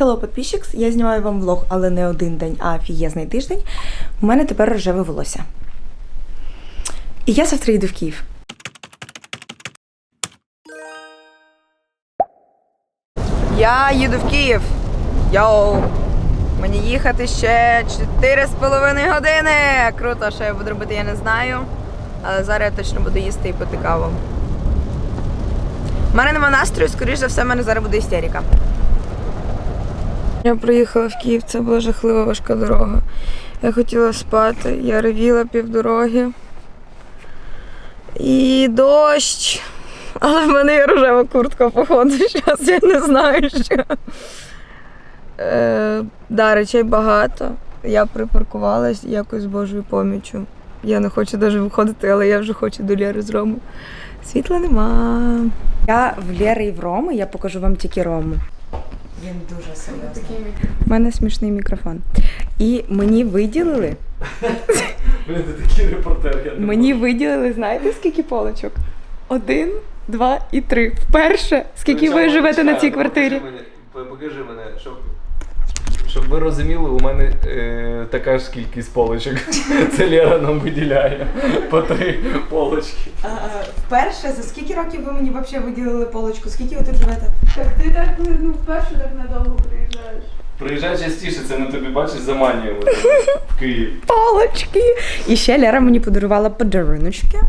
Hello, підписчикс! Я знімаю вам влог, але не один день, а фієзний тиждень. У мене тепер рожеве волосся. І я завтра йду в Київ. Я їду в Київ. Йоу. Мені їхати ще 4,5 години. Круто, що я буду робити, я не знаю. Але зараз я точно буду їсти і пити каву. У мене нема настрою, скоріш за все, в мене зараз буде істерика. Я приїхала в Київ, це була жахлива важка дорога. Я хотіла спати, я ревіла півдороги. І дощ. Але в мене є рожева куртка, походу, зараз я не знаю, що. Е, да, речей багато. Я припаркувалась якось з Божою поміччю. Я не хочу навіть виходити, але я вже хочу до Лєри з Рому. Світла нема. Я в Лєри і в Роми, я покажу вам тільки Рому. Він дуже серйозний. У мене смішний мікрофон. І мені виділили, Блін, ти такий репортер, я не мені виділили, знаєте, скільки полочок? Один, два і три. Вперше, скільки ви живете на цій квартирі. Покажи мене, покажи мене, щоб, щоб ви розуміли, у мене е, така ж кількість полочок. Це Лера нам виділяє по три полочки. Вперше, за скільки років ви мені взагалі виділили полочку? Скільки ви тут живете? Так ти так ну, вперше так надовго приїжджаєш. Приїжджай частіше, це ми тобі бачиш, заманюємо в Київ. Полочки! І ще Лера мені подарувала подаруночки.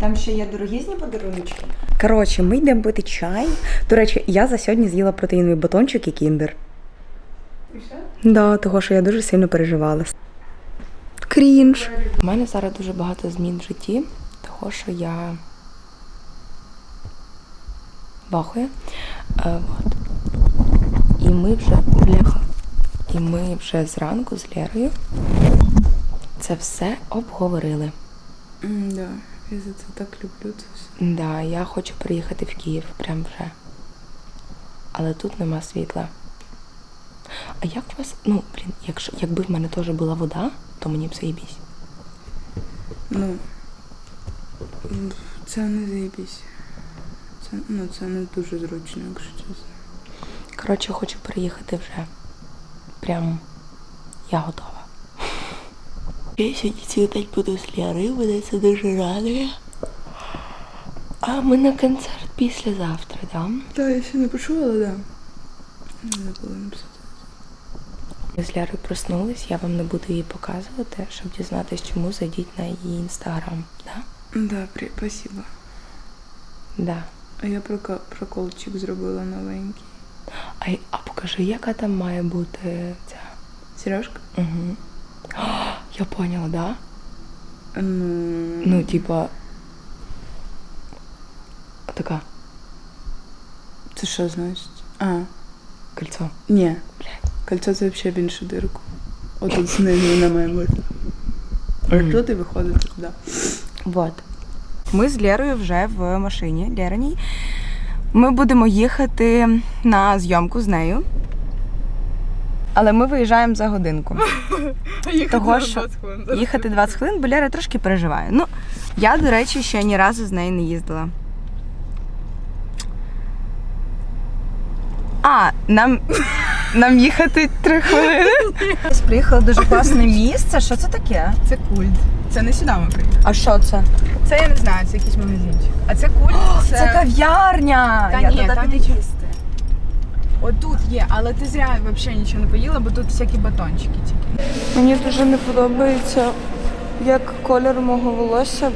Там ще є дорогізні подаруночки. Коротше, ми йдемо пити чай. До речі, я за сьогодні з'їла протеїновий батончик і кіндер. Да, того, що я дуже сильно переживала. Крінж. У мене зараз дуже багато змін в житті, того, що я бахує. Е, вот. І ми вже бляха. І ми вже зранку з Лерою це все обговорили. Да, я за це так люблю це все. Да, я хочу приїхати в Київ прям вже. Але тут нема світла. А як у вас, ну, блін, якщо якби в мене теж була вода, то мені б заєбісь. Ну це не заєбісь. Це, ну, це не дуже зручно, якщо чесно. Коротше, хочу приїхати вже. Прям я готова. Я сьогодні цілий день буду з Лярою, мене це дуже радує. А ми на концерт післязавтра, да? Так, я ще не почула, але да. Не забула написати. З Лярою проснулись, я вам не буду її показувати, щоб дізнатися, чому зайдіть на її інстаграм. Да? Да, при, спасибо. Да. А я проколчик зробила новенький. А, а покажи, яка там має бути ця. Сережка? Угу. Я поняла, да? Ну, Ну, типа. Така це що значить? А, кольцо. ні. Кольцо це взагалі в іншу дирку. Отут знизу вона має бути. А тут і виходить туди. Вот. Ми з Лерою вже в машині Лериній. Ми будемо їхати на зйомку з нею. Але ми виїжджаємо за годинку. Того, що їхати 20 хвилин, бо Лера трошки переживає. Ну, я, до речі, ще ні разу з нею не їздила. А, нам, нам їхати 3 хвилини. Приїхали в дуже класне місце. Що це таке? Це культ. Це не сюди ми приїхали. А що це? Це я не знаю, це якийсь магазинчик. А це культ. це... Це кав'ярня! Та Я ні, туди там піду не їсти. Отут є, але ти зря взагалі нічого не поїла, бо тут всякі батончики тільки. Мені дуже не подобається, як колір мого волосся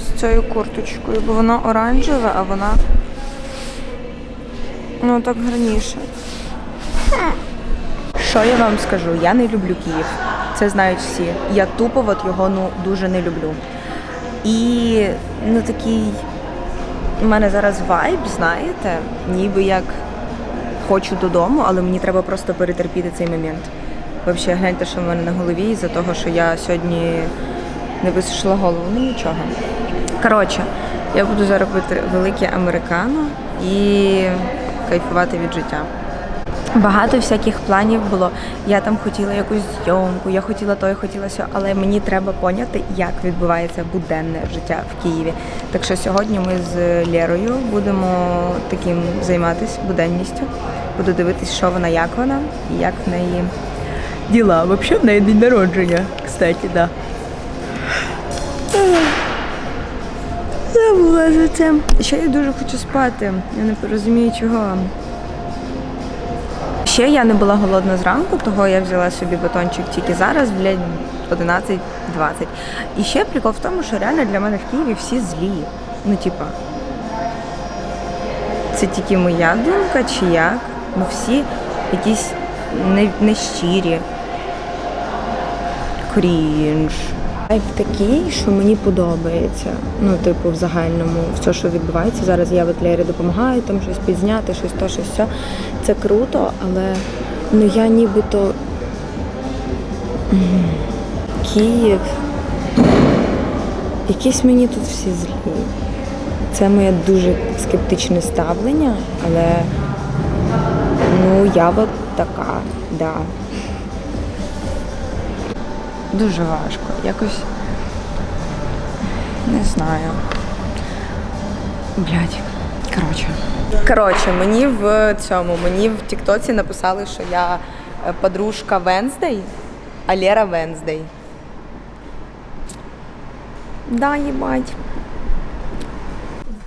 з цією курточкою, бо воно оранжеве, а вона ну так гарніше. Що я вам скажу? Я не люблю Київ. Це знають всі. Я тупо от його ну дуже не люблю. І ну такий у мене зараз вайб, знаєте, ніби як хочу додому, але мені треба просто перетерпіти цей момент. Взагалі, гляньте, що в мене на голові, із-за того, що я сьогодні не висушила голову. Ну нічого. Коротше, я буду зараз пити велике американо і кайфувати від життя. Багато всяких планів було. Я там хотіла якусь зйомку, я хотіла то, я хотіла сьо, але мені треба поняти, як відбувається буденне життя в Києві. Так що сьогодні ми з Лєрою будемо таким займатися буденністю. Буду дивитись, що вона, як вона, і як в неї діла. Взагалі в неї день народження, кстати, да. Забула за це. Ще я дуже хочу спати. Я не розумію чого. Ще я не була голодна зранку, того я взяла собі батончик тільки зараз, блядь, 11-20. І ще прикол в тому, що реально для мене в Києві всі злі. Ну, типа, це тільки моя думка чи як? Ну всі якісь не, нещирі. Крінж. Вайб такий, що мені подобається. Ну, типу, в загальному, все, що відбувається. Зараз я от Лері допомагаю, там щось підзняти, щось то, щось все. Це круто, але ну я нібито Київ. Якісь мені тут всі злі. Це моє дуже скептичне ставлення, але ну я от така, да. Дуже важко. Якось не знаю. Блять. Коротше. Коротше, мені в цьому, мені в Тіктоці написали, що я е, подружка Венздей, а Лера Венздей. Да, їбать.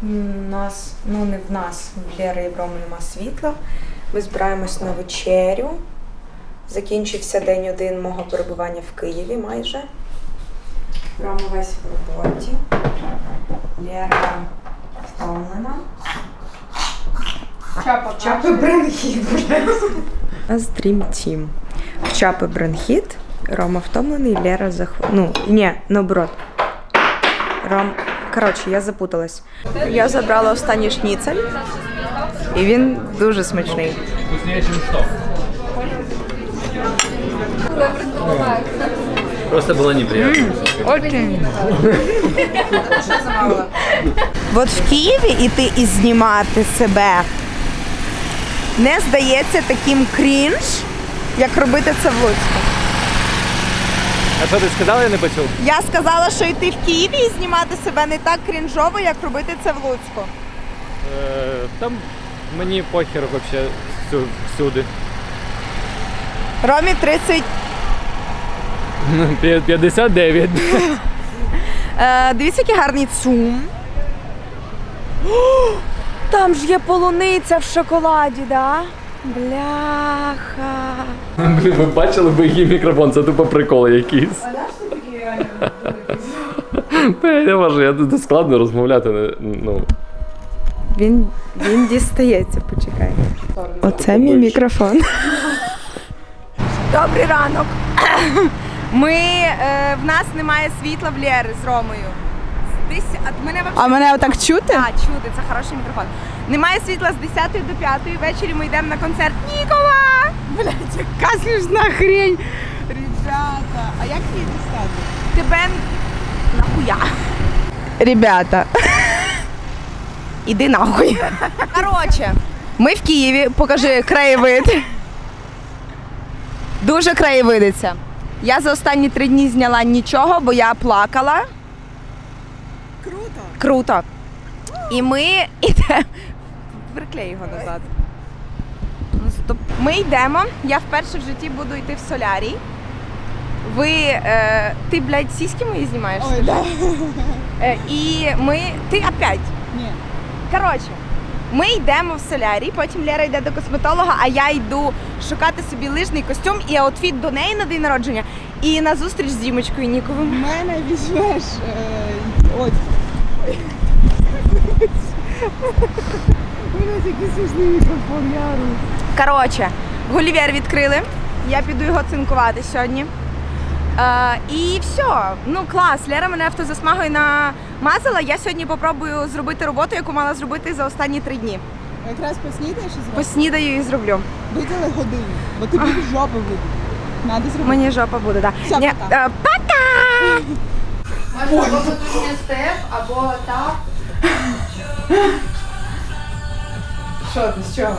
В нас, ну не в нас, в Лєри і в Роми нема світла. Ми збираємось на вечерю. Закінчився день один мого перебування в Києві майже. Рома весь в роботі. Лера втомлена. Чапи бронхіт, У нас Dream Team. В Чапи бронхіт, Рома втомлений, Лера захворіла. Ну, ні, наоборот. Ром. Коротше, я запуталась. Я забрала останній шніцель, і він дуже смачний. Просто було неприємно. От в Києві іти і знімати себе не здається таким крінж, як робити це в Луцьку. А що ти сказала, я не почув? Я сказала, що йти в Києві і знімати себе не так крінжово, як робити це в Луцьку. Е, Там мені похер вообще всю- всюди. Ромі 30. П'я- 59. Е, дивіться, який гарний цум. О, Там ж є полуниця в шоколаді, да? Бляха. Блін, ви бачили би її мікрофон, це тупо прикол якийсь. Та я не можу, я тут складно розмовляти. Ну. Він, він дістається, почекай. Оце мій мікрофон. Добрий ранок. Ми, е, в нас немає світла в Лєри з Ромою. А мене вообще... А мене отак чути? Так, чути, це хороший мікрофон. Немає світла з 10 до 5, ввечері ми йдемо на концерт Нікола! Блять, яка смішна хрень! Ребята, а як її дістати? Тебе нахуя? Ребята, Іди нахуй. Коротше, ми в Києві, покажи краєвид. Дуже краєвидиця. Я за останні три дні зняла нічого, бо я плакала. Круто. І ми йдемо. Приклей його назад. Ну. Ми йдемо. Я вперше в житті буду йти в солярій. Ви. Е, ти, блядь, сіськи мої знімаєш? Ой, да. е, і ми. Ти опять. Коротше, ми йдемо в солярій, потім Лера йде до косметолога, а я йду шукати собі лижний костюм і аутфіт до неї на день народження. І на зустріч з Дімочкою Ніковим. У мене візьмеш е, от. Коротше, Гулівер відкрили. Я піду його цинкувати сьогодні. Е, і все. Ну клас. Лера мене автозасмагою намазала. Я сьогодні попробую зробити роботу, яку мала зробити за останні три дні. Якраз поснідаєш і зробиш. Поснідаю і зроблю. Виділи годину, бо тобі жопу видно. Надо зробити. Мені жопа буде, так. Все, Да. Ні, пока. е, Пока! Можна або подвійний степ, або так. що ти, з чого?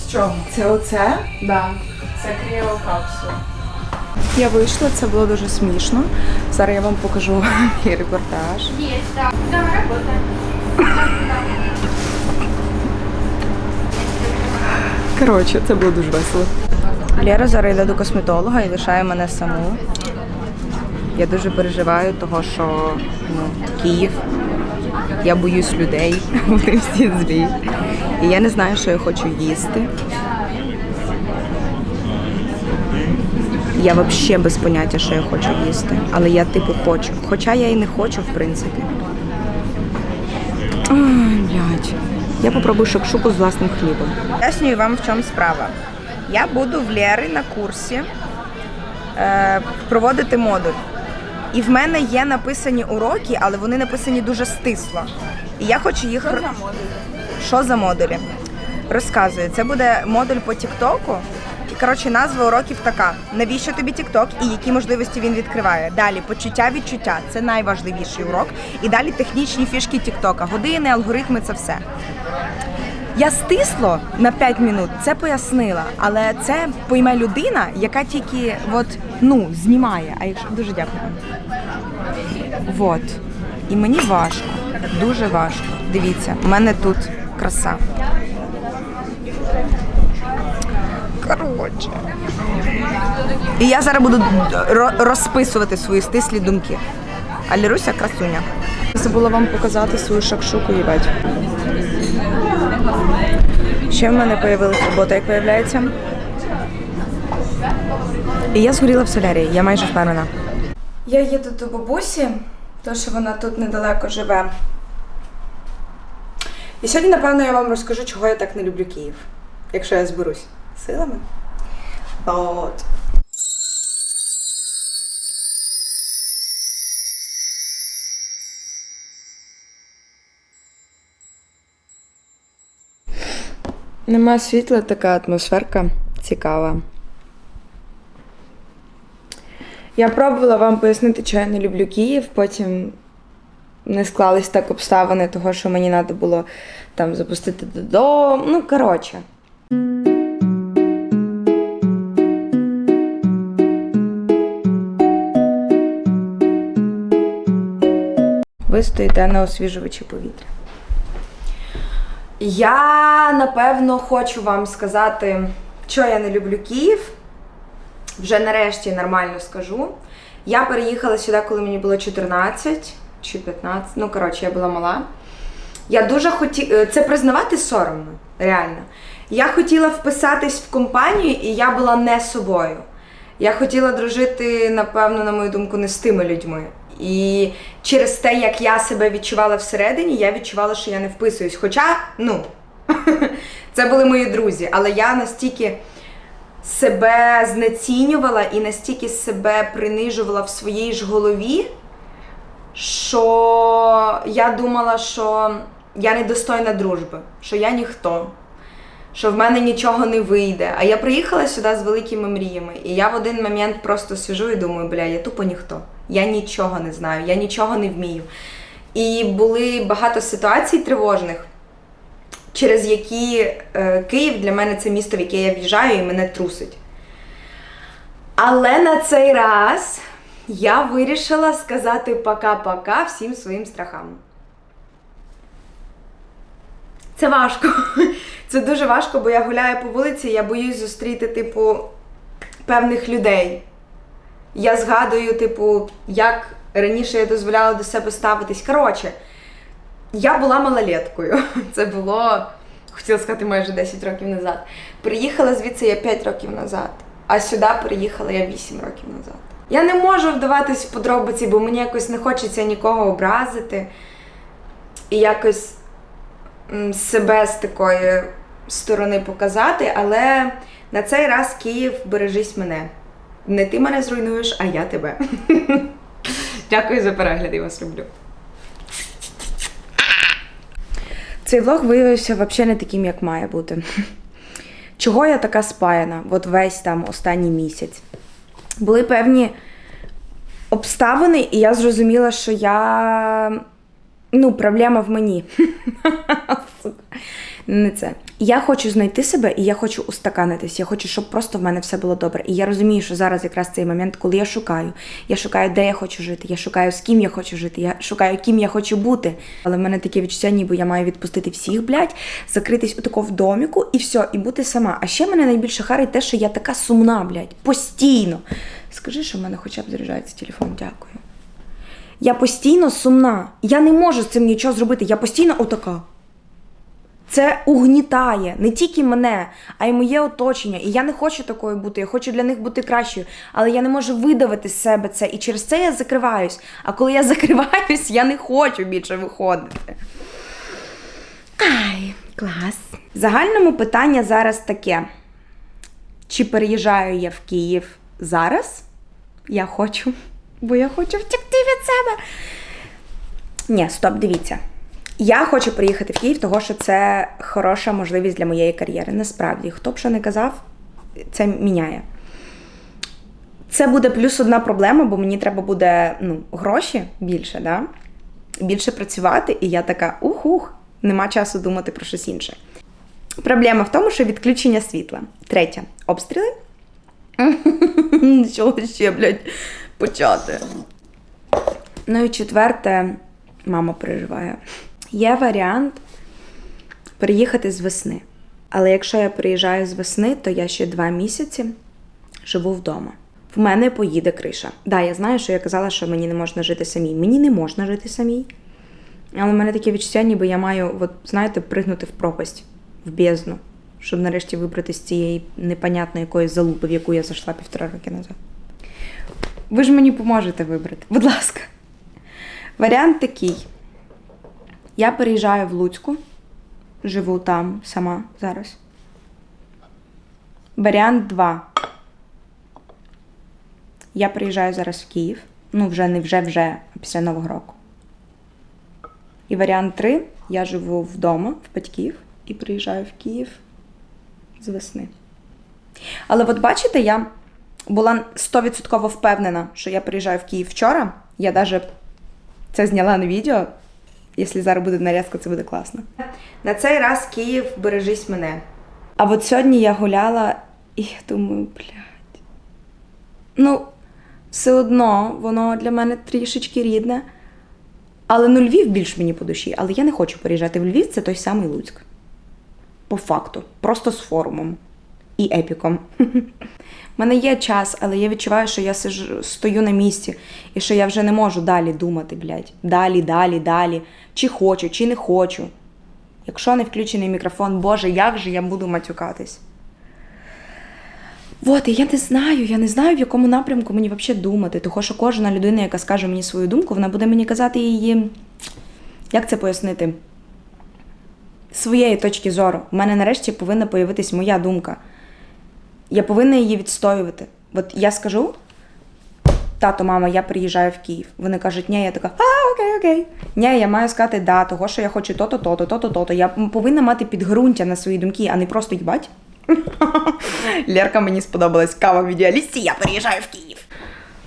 З чого? Це оце? Да, це кріокапсула. Я вийшла, це було дуже смішно. Зараз я вам покажу мій репортаж. Є, так. Да, работаем. Коротше, це було дуже весело. Лера зараз йде до косметолога і лишає мене саму. Я дуже переживаю, того, що ну, Київ. Я боюсь людей, вони всі злі. І я не знаю, що я хочу їсти. Я взагалі без поняття, що я хочу їсти. Але я типу хочу. Хоча я і не хочу, в принципі. Ой, блядь. Я попробую шакшуку з власним хлібом. Пояснюю вам, в чому справа. Я буду в Лєри на курсі е, проводити модуль. І в мене є написані уроки, але вони написані дуже стисло. І я хочу їх. Що за модулі? Що за модулі? Розказую. Це буде модуль по Тіктоку. Коротше, назва уроків така: навіщо тобі Тікток і які можливості він відкриває? Далі почуття відчуття це найважливіший урок. І далі технічні фішки Тіктока, години, алгоритми це все. Я стисло на 5 минут це пояснила, але це пойме людина, яка тільки от, ну, знімає. А якщо дуже дякую. Вот. І мені важко, дуже важко. Дивіться, у мене тут краса. Коротше. І я зараз буду розписувати свої стислі думки. А Ліруся красуня. Забула вам показати свою шакшуку, їбать. Ще в мене з'явилася робота, як виявляється. І я згоріла в солярії, я майже впевнена. Я їду до бабусі, тому що вона тут недалеко живе. І сьогодні, напевно, я вам розкажу, чого я так не люблю Київ, якщо я зберусь силами. От. Нема світла, така атмосферка цікава. Я пробувала вам пояснити, чого я не люблю Київ, потім не склались так обставини, того, що мені треба було там запустити додому. Ну, коротше. Ви стоїте на освіжувачі повітря. Я напевно хочу вам сказати, що я не люблю Київ. Вже нарешті нормально скажу. Я переїхала сюди, коли мені було 14 чи 15. Ну, коротше, я була мала. Я дуже хотіла. Це признавати соромно, реально. Я хотіла вписатись в компанію, і я була не собою. Я хотіла дружити, напевно, на мою думку, не з тими людьми. І через те, як я себе відчувала всередині, я відчувала, що я не вписуюсь. Хоча, ну, це були мої друзі, але я настільки себе знецінювала і настільки себе принижувала в своїй ж голові, що я думала, що я недостойна дружби, що я ніхто, що в мене нічого не вийде. А я приїхала сюди з великими мріями, і я в один момент просто сижу і думаю, бля, я тупо ніхто. Я нічого не знаю, я нічого не вмію. І були багато ситуацій тривожних, через які е, Київ для мене це місто, в яке я в'їжджаю і мене трусить. Але на цей раз я вирішила сказати пока-пока всім своїм страхам. Це важко. Це дуже важко, бо я гуляю по вулиці, я боюсь зустріти, типу, певних людей. Я згадую, типу, як раніше я дозволяла до себе ставитись. Коротше, я була малолеткою. Це було, хотіла сказати, майже 10 років назад. Приїхала звідси я 5 років назад, а сюди переїхала я 8 років назад. Я не можу вдаватись в подробиці, бо мені якось не хочеться нікого образити і якось себе з такої сторони показати, але на цей раз Київ бережись мене. Не ти мене зруйнуєш, а я тебе. Дякую за перегляд, я вас люблю. Цей влог виявився взагалі не таким, як має бути. Чого я така спаяна, от весь там останній місяць? Були певні обставини, і я зрозуміла, що я. Ну, проблема в мені. Не це. Я хочу знайти себе і я хочу устаканитись. Я хочу, щоб просто в мене все було добре. І я розумію, що зараз якраз цей момент, коли я шукаю. Я шукаю, де я хочу жити. Я шукаю, з ким я хочу жити. Я шукаю, ким я хочу бути. Але в мене таке відчуття, ніби я маю відпустити всіх, блядь, закритись отако в доміку і все, і бути сама. А ще мене найбільше харить те, що я така сумна, блядь, постійно. Скажи, що в мене хоча б заряджається телефон, дякую. Я постійно сумна. Я не можу з цим нічого зробити. Я постійно отака. Це угнітає не тільки мене, а й моє оточення. І я не хочу такою бути. Я хочу для них бути кращою. Але я не можу видавити з себе це. І через це я закриваюсь. А коли я закриваюсь, я не хочу більше виходити. Ай, клас. Загальному питання зараз таке: чи переїжджаю я в Київ зараз? Я хочу, бо я хочу втекти від себе. Ні, стоп, дивіться. Я хочу приїхати в Київ, тому що це хороша можливість для моєї кар'єри. Насправді, хто б що не казав, це міняє. Це буде плюс одна проблема, бо мені треба буде ну, гроші більше, да? більше працювати, і я така ух-ух, нема часу думати про щось інше. Проблема в тому, що відключення світла. Третє обстріли. Чого ще, блядь, почати? Ну і четверте, мама переживає. Є варіант переїхати з весни. Але якщо я приїжджаю з весни, то я ще два місяці живу вдома. В мене поїде криша. Да, я знаю, що я казала, що мені не можна жити самій. Мені не можна жити самій. Але в мене таке відчуття, ніби я маю, от, знаєте, пригнути в пропасть, в бездну, щоб нарешті вибрати з цієї непонятної якоїсь залупи, в яку я зайшла півтора роки назад. Ви ж мені поможете вибрати, будь ласка. Варіант такий. Я переїжджаю в Луцьку, живу там сама зараз. Варіант 2. Я приїжджаю зараз в Київ. Ну, вже не вже вже, а після Нового року. І варіант 3. Я живу вдома в батьків і приїжджаю в Київ з весни. Але от бачите, я була 100% впевнена, що я приїжджаю в Київ вчора. Я навіть це зняла на відео. Якщо зараз буде нарізка, це буде класно. На цей раз Київ бережись мене. А от сьогодні я гуляла і я думаю, блядь. Ну, все одно, воно для мене трішечки рідне. Але ну Львів більш мені по душі. Але я не хочу переїжджати в Львів, це той самий Луцьк. По факту. Просто з форумом і епіком. У мене є час, але я відчуваю, що я сижу, стою на місці і що я вже не можу далі думати, блядь. Далі, далі, далі. Чи хочу, чи не хочу. Якщо не включений мікрофон, Боже, як же я буду матюкатись? От, і я не знаю, я не знаю, в якому напрямку мені взагалі думати. Тому що кожна людина, яка скаже мені свою думку, вона буде мені казати її. Як це пояснити? Своєї точки зору. У мене нарешті повинна появитись моя думка. Я повинна її відстоювати. От я скажу, тато, мама, я приїжджаю в Київ. Вони кажуть, ні, я така, а, окей, окей. Ні, я маю сказати, да, того, що я хочу то-то, то-то, то-то, то-то. Я повинна мати підґрунтя на свої думки, а не просто їбать. Лерка мені сподобалась кава в ідеалісті, я переїжджаю в Київ.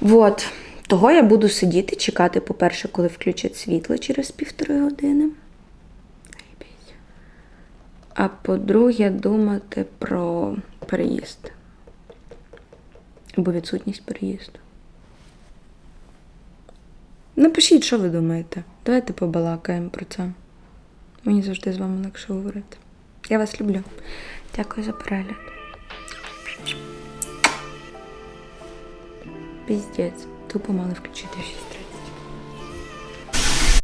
Вот. Того я буду сидіти, чекати, по-перше, коли включать світло через півтори години. А по-друге, думати про переїзд. Або відсутність переїзду. Напишіть, що ви думаєте. Давайте побалакаємо про це. Мені завжди з вами легше говорити. Я вас люблю. Дякую за перегляд. Піздець. Тупо мали включити 6.